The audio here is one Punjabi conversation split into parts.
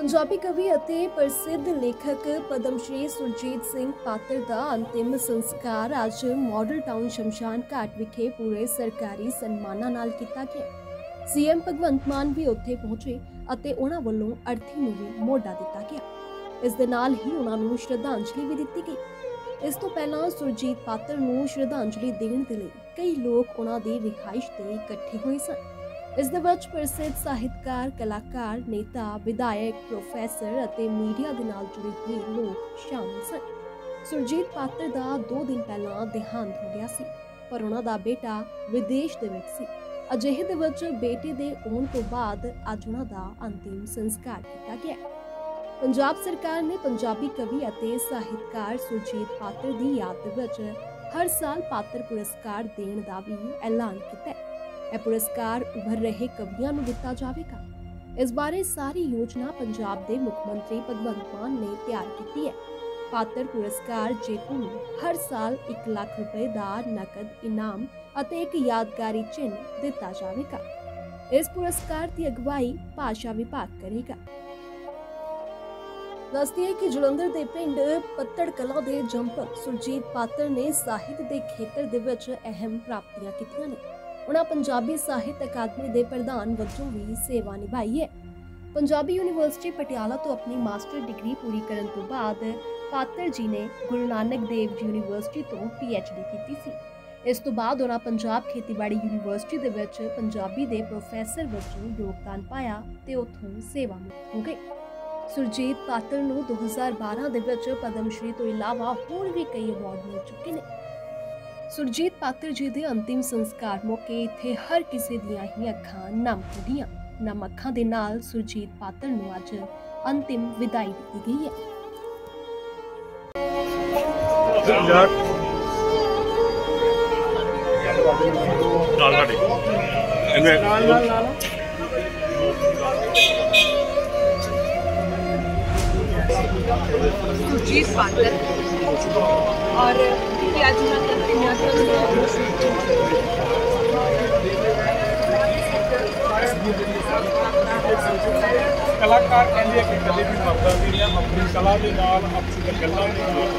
ਪੰਜਾਬੀ ਕਵੀ ਅਤੇ ਪ੍ਰਸਿੱਧ ਲੇਖਕ ਪਦਮ ਸ਼੍ਰੀ ਸੁਰਜੀਤ ਸਿੰਘ ਪਾਤਰ ਦਾ ਅੰਤਿਮ ਸੰਸਕਾਰ ਅੱਜ ਮਾਡਲ ਟਾਊਨ ਸ਼ਮਸ਼ਾਨ ਘਾਟ ਵਿਖੇ ਪੂਰੇ ਸਰਕਾਰੀ ਸਨਮਾਨਾਂ ਨਾਲ ਕੀਤਾ ਗਿਆ। ਸੀਐਮ ਭਗਵੰਤ ਮਾਨ ਵੀ ਉੱਥੇ ਪਹੁੰਚੇ ਅਤੇ ਉਹਨਾਂ ਵੱਲੋਂ ਅਰਥੀ ਨੂੰ ਵੀ ਮੋਢਾ ਦਿੱਤਾ ਗਿਆ। ਇਸ ਦੇ ਨਾਲ ਹੀ ਉਹਨਾਂ ਨੂੰ ਸ਼ਰਧਾਂਜਲੀ ਵੀ ਦਿੱਤੀ ਗਈ। ਇਸ ਤੋਂ ਪਹਿਲਾਂ ਸੁਰਜੀਤ ਪਾਤਰ ਨੂੰ ਸ਼ਰਧਾਂਜਲੀ ਦੇਣ ਦੇ ਲਈ ਕਈ ਲੋਕ ਉਹਨਾਂ ਦੀ ਰਿਹਾਇਸ਼ ਤੇ ਇਕੱਠੇ ਹੋਏ ਸਨ। ਇਸ ਦੇ ਵਿੱਚ ਪ੍ਰਸਿੱਧ ਸਾਹਿਤਕਾਰ, ਕਲਾਕਾਰ, ਨੇਤਾ, ਵਿਧਾਇਕ, ਪ੍ਰੋਫੈਸਰ ਅਤੇ ਮੀਡੀਆ ਦੇ ਨਾਲ ਜੁੜੇ ਹੋਏ ਲੋਕ ਸ਼ਾਮਲ ਸਨ। ਸੁਰਜੀਤ ਪਾਤਰ ਦਾ 2 ਦਿਨ ਪਹਿਲਾਂ ਦੇਹਾਂਤ ਹੋ ਗਿਆ ਸੀ, ਪਰ ਉਹਨਾਂ ਦਾ ਬੇਟਾ ਵਿਦੇਸ਼ ਦੇ ਵਿੱਚ ਸੀ। ਅਜਿਹੇ ਦੇ ਵਿੱਚ ਬੇਟੇ ਦੇ ਆਉਣ ਤੋਂ ਬਾਅਦ ਅੱਜ ਉਹਨਾਂ ਦਾ ਅੰਤਿਮ ਸੰਸਕਾਰ ਕੀਤਾ ਗਿਆ ਪੰਜਾਬ ਸਰਕਾਰ ਨੇ ਪੰਜਾਬੀ ਕਵੀ ਅਤੇ ਸਾਹਿਤਕਾਰ ਸੁਰਜੀਤ ਪਾਤਰ ਦੀ ਯਾਦ ਵਿੱਚ ਹਰ ਸਾਲ ਪਾਤਰ ਪੁਰਸਕਾਰ ਦੇਣ ਦਾ ਵੀ ਐਲਾਨ ਕੀਤਾ ਹੈ। ਇਹ ਪੁਰਸਕਾਰ ਉਭਰ ਰਹੇ ਕਵੀਆਂ ਨੂੰ ਦਿੱਤਾ ਜਾਵੇਗਾ। ਇਸ ਬਾਰੇ ਸਾਰੀ ਯੋਜਨਾ ਪੰਜਾਬ ਦੇ ਮੁੱਖ ਮੰਤਰੀ ਭਗਵੰਤ ਮਾਨ ਨੇ ਤਿਆਰ ਕੀਤੀ ਹੈ। ਪਾਤਰ ਪੁਰਸਕਾਰ ਜੇਤੂ ਨੂੰ ਹਰ ਸਾਲ 1 ਲੱਖ ਰੁਪਏ ਦਾ ਨਕਦ ਇਨਾਮ ਅਤੇ ਇੱਕ ਯਾਦਗਾਰੀ ਚਿੰਨ੍ਹ ਦਿੱਤਾ ਜਾਵੇਗਾ। ਇਸ ਪੁਰਸਕਾਰ ਦੀ ਅਗਵਾਈ ਭਾਸ਼ਾ ਵਿਭਾਗ ਕਰੇਗਾ। ਦੱਸਦੀ ਹੈ ਕਿ ਜਲੰਧਰ ਦੇ ਪਿੰਡ ਪੱਤੜ ਕਲਾ ਦੇ ਜੰਪਰ ਸੁਰਜੀਤ ਪਾਤਰ ਨੇ ਸਾਹਿਤ ਦੇ ਖੇਤਰ ਦੇ ਵਿੱਚ ਅਹਿਮ ਪ੍ਰਾਪਤੀਆਂ ਕੀਤੀਆਂ ਨੇ। ਉਹਨਾਂ ਪੰਜਾਬੀ ਸਾਹਿਤ ਅਕਾਦਮੀ ਦੇ ਪ੍ਰਧਾਨ ਵਜੋਂ ਵੀ ਸੇਵਾ ਨਿਭਾਈ ਹੈ। ਪੰਜਾਬੀ ਯੂਨੀਵਰਸਿਟੀ ਪਟਿਆਲਾ ਤੋਂ ਆਪਣੀ ਮਾਸਟਰ ਡਿਗਰੀ ਪੂਰੀ ਕਰਨ ਤੋਂ ਬਾਅਦ ਪਾਤਰ ਜੀ ਨੇ ਗੁਰੂ ਨਾਨਕ ਦੇਵ ਜੀ ਯੂਨੀਵਰਸਿਟੀ ਤੋਂ ਡੀ ਕੀਤੀ ਸੀ। ਇਸ ਤੋਂ ਬਾਅਦ ਉਹਨਾਂ ਪੰਜਾਬ ਖੇਤੀਬਾੜੀ ਯੂਨੀਵਰਸਿਟੀ ਦੇ ਵਿੱਚ ਪੰਜਾਬੀ ਦੇ ਪ੍ਰੋਫੈਸਰ ਵਜੋਂ ਯੋਗਦਾਨ ਪਾਇਆ ਤੇ ਉੱਥੋਂ ਸੇਵਾ ਮੁਕਤ ਹੋ ਗਏ ਸੁਰਜੀਤ ਪਾਤਰ ਨੂੰ 2012 ਦੇ ਵਿੱਚ ਪਦਮ ਸ਼੍ਰੀ ਤੋਂ ਇਲਾਵਾ ਹੋਰ ਵੀ ਕਈ ਅਵਾਰਡ ਮਿਲ ਚੁੱਕੇ ਨੇ। ਸੁਰਜੀਤ ਪਾਤਰ ਜੀ ਦੇ ਅੰਤਿਮ ਸੰਸਕਾਰ ਮੌਕੇ ਇੱਥੇ ਹਰ ਕਿਸੇ ਦੀਆਂ ਹੀ ਅੱਖਾਂ ਨਮ ਹੋ ਗਈਆਂ ਨਮ ਅੱਖਾਂ ਦੇ ਨਾਲ ਸੁਰਜੀਤ ਪਾਤਰ ਨੂੰ ਅੱਜ ਅੰਤਿਮ ਵਿਦਾਈ ਦਿੱਤੀ ਗਈ ਹੈ ਨਾਲ ਸਾਡੇ ਇਹਨੇ सुरजीत पाठक और कि आज मैं ਕਲਾਕਾਰ ਕਹਿੰਦੇ ਆ ਕਿ ਕਦੇ ਵੀ ਮਰਦਾ ਨਹੀਂ ਆ ਆਪਣੀ ਕਲਾ ਦੇ ਨਾਲ ਆਪਣੀ ਗੱਲਾਂ ਦੇ ਨਾਲ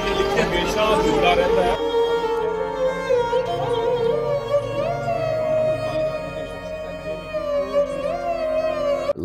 ਇਹ ਲਿਖਿਆ ਹਮੇਸ਼ਾ ਜੁੜਾ ਰਹਿੰਦਾ ਹੈ